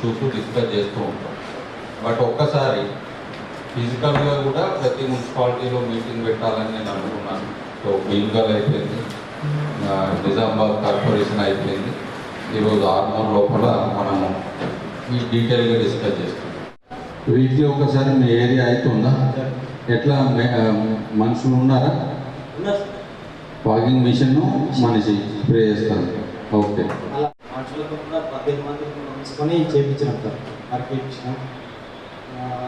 Issues discuss చేస్తూ ఉంటాం. But ఒక్కసారి ఫిజికల్గా కూడా ప్రతి మున్సిపాలిటీలో మీటింగ్ పెట్టాలని నేను అనుకున్నాను. సో బీంగల్ అయిపోయింది. నిజామాబాద్ కార్పొరేషన్ అయిపోయింది. ఈరోజు ఆర్మూర్ లోపల మనము ఈ డీటెయిల్గా డిస్కస్ చేస్తాం. వీక్లీ ఒకసారి మీ ఏరియా అవుతుందా ఎట్లా మనుషులు ఉన్నారా? వాకింగ్ మిషన్ మనిషి స్ప్రే చేస్తారు ఓకే అలా మనుషులతో కూడా పద్దెనిమిది మంది తీసుకొని చేయించినాం సార్ వర్క్ చేయించినాం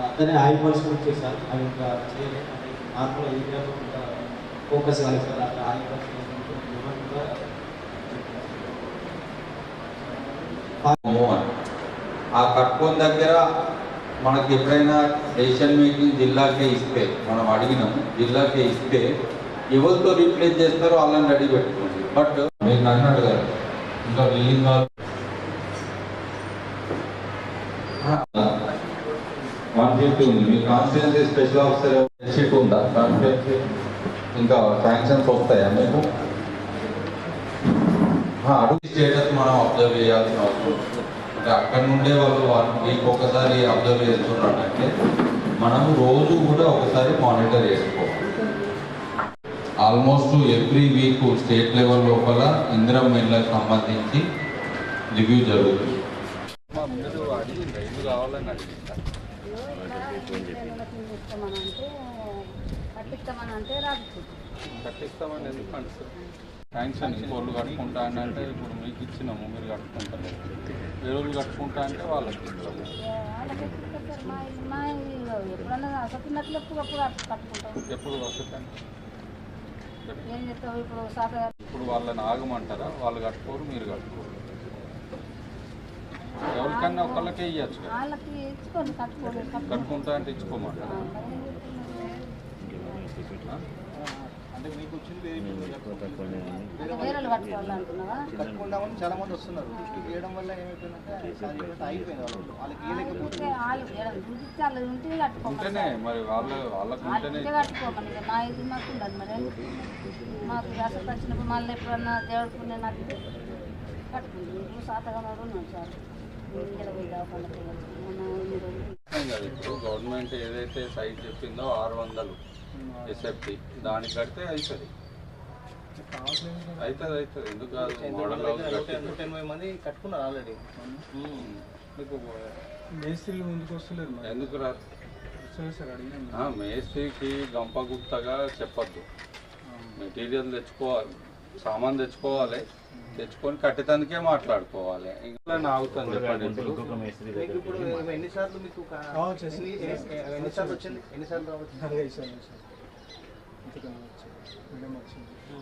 అతనే ఆయిల్ పాలిష్ కూడా సార్ అవి ఇంకా చేయలేదు నార్మల్ ఏరియాలో ఇంకా ఫోకస్ కాలేదు సార్. అట్లా ఆయిల్ పాలిష్ ఆ కట్టుకొని దగ్గర మనకి ఎప్పుడైనా డెసిషన్ మేకింగ్ జిల్లాకే ఇస్తే మనం అడిగినాం జిల్లాకే ఇస్తే ఎవరితో రీప్లేస్ చేస్తారో వాళ్ళని రెడీ పెట్టుకోండి. బట్ మీరు నన్ను అడగారు ఇంకా బిల్డింగ్ వన్ ఫిఫ్టీ ఉంది. మీ కాన్స్టిట్యున్సీ స్పెషల్ ఆఫీసర్ షీట్ ఉందా? కాన్స్టిట్యున్సీ ఇంకా శాంక్షన్స్ వస్తాయా మీకు? అడుగు స్టేటస్ మనం అబ్జర్వ్ చేయాల్సిన అవసరం అంటే అక్కడ నుండే వాళ్ళు వీక్ ఒకసారి అబ్జర్వ్ చేస్తున్నారంటే మనం రోజు కూడా ఒకసారి మానిటర్ చేసుకోవాలి. Almost every week state level లోపల ఇందిరా మిల్లకు సంబంధించి రివ్యూ జరుగుతుంది. కట్టిస్తామనంటే కట్టిస్తామనంటే రాదు కట్టిస్తామని ఎందుకు ఫండ్స్ శాంక్షన్ ఇంకోళ్ళు కట్టుకుంటా అని అంటే ఇప్పుడు మీకు ఇచ్చినాము మీరు కట్టుకుంటారు వాళ్ళు కట్టుకుంటా అంటే వాళ్ళకి ఇస్తాము. ఎప్పుడు వస్తుంది ఇప్పుడు వాళ్ళని ఆగమంటారా? వాళ్ళు కట్టుకోరు మీరు కట్టుకోరు. ఎవరికన్నా ఒకళ్ళకే ఇవ్వచ్చు కట్టుకోలేదు కట్టుకుంటాం కట్టుకుంటా అంటే ఇచ్చుకోమంటారా? ఆ? అంటే మీకు వచ్చింది వేరే వాళ్ళు కట్టుకోవాలంటున్నావా కట్టుకుందామని చాలా మంది వస్తున్నారు. దృష్టికి వేయడం వల్ల ఏమైపోయిందంటే అది ఇవ్వడం అయిపోయింది వాళ్ళు వాళ్ళకి ఉంటేనే మరి వాళ్ళ వాళ్ళకు ఉంటేనే కట్టుకోమని మా ఇది మాకు ఉండదు మరి. మాకు వచ్చినప్పుడు మళ్ళీ ఎప్పుడన్నా దేవుడికి నేను నాకు కట్టుకుంటాం ఇప్పుడు సాతగా సార్. ఇప్పుడు గవర్నమెంట్ ఏదైతే సైట్ చెప్పిందో ఆరు వందలు ఎస్ఎఫ్టీ దానికి కడితే అవుతుంది అవుతుంది అవుతుంది ఎందుకు కాదు? మోడల్ నూట ఎనభై మంది కట్టుకున్నారు ఆల్రెడీ మీకు మేస్త్రీలు ముందుకు వస్తలేరు మరి? ఎందుకు రా? సరే సార్ అడిగాను ఆ, మేస్త్రికి గంపగుప్తగా చెప్పొద్దు. మెటీరియల్ తెచ్చుకోవాలి. సామాన్ తెచ్చుకోవాలి. తెచ్చుకొని కట్టేతందుకే మాట్లాడుకోవాలి. ఇంకా ఆగుతుంది చెప్పండి. ఇప్పుడు ఎన్నిసార్లు మీకు ఎన్నిసార్లు వచ్చింది? ఎన్నిసార్లు రావచ్చు?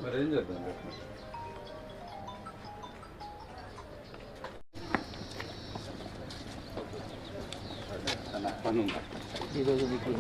మరి ఏం చేద్దాం చెప్పండి పని ఉందా ఈరోజు మీకు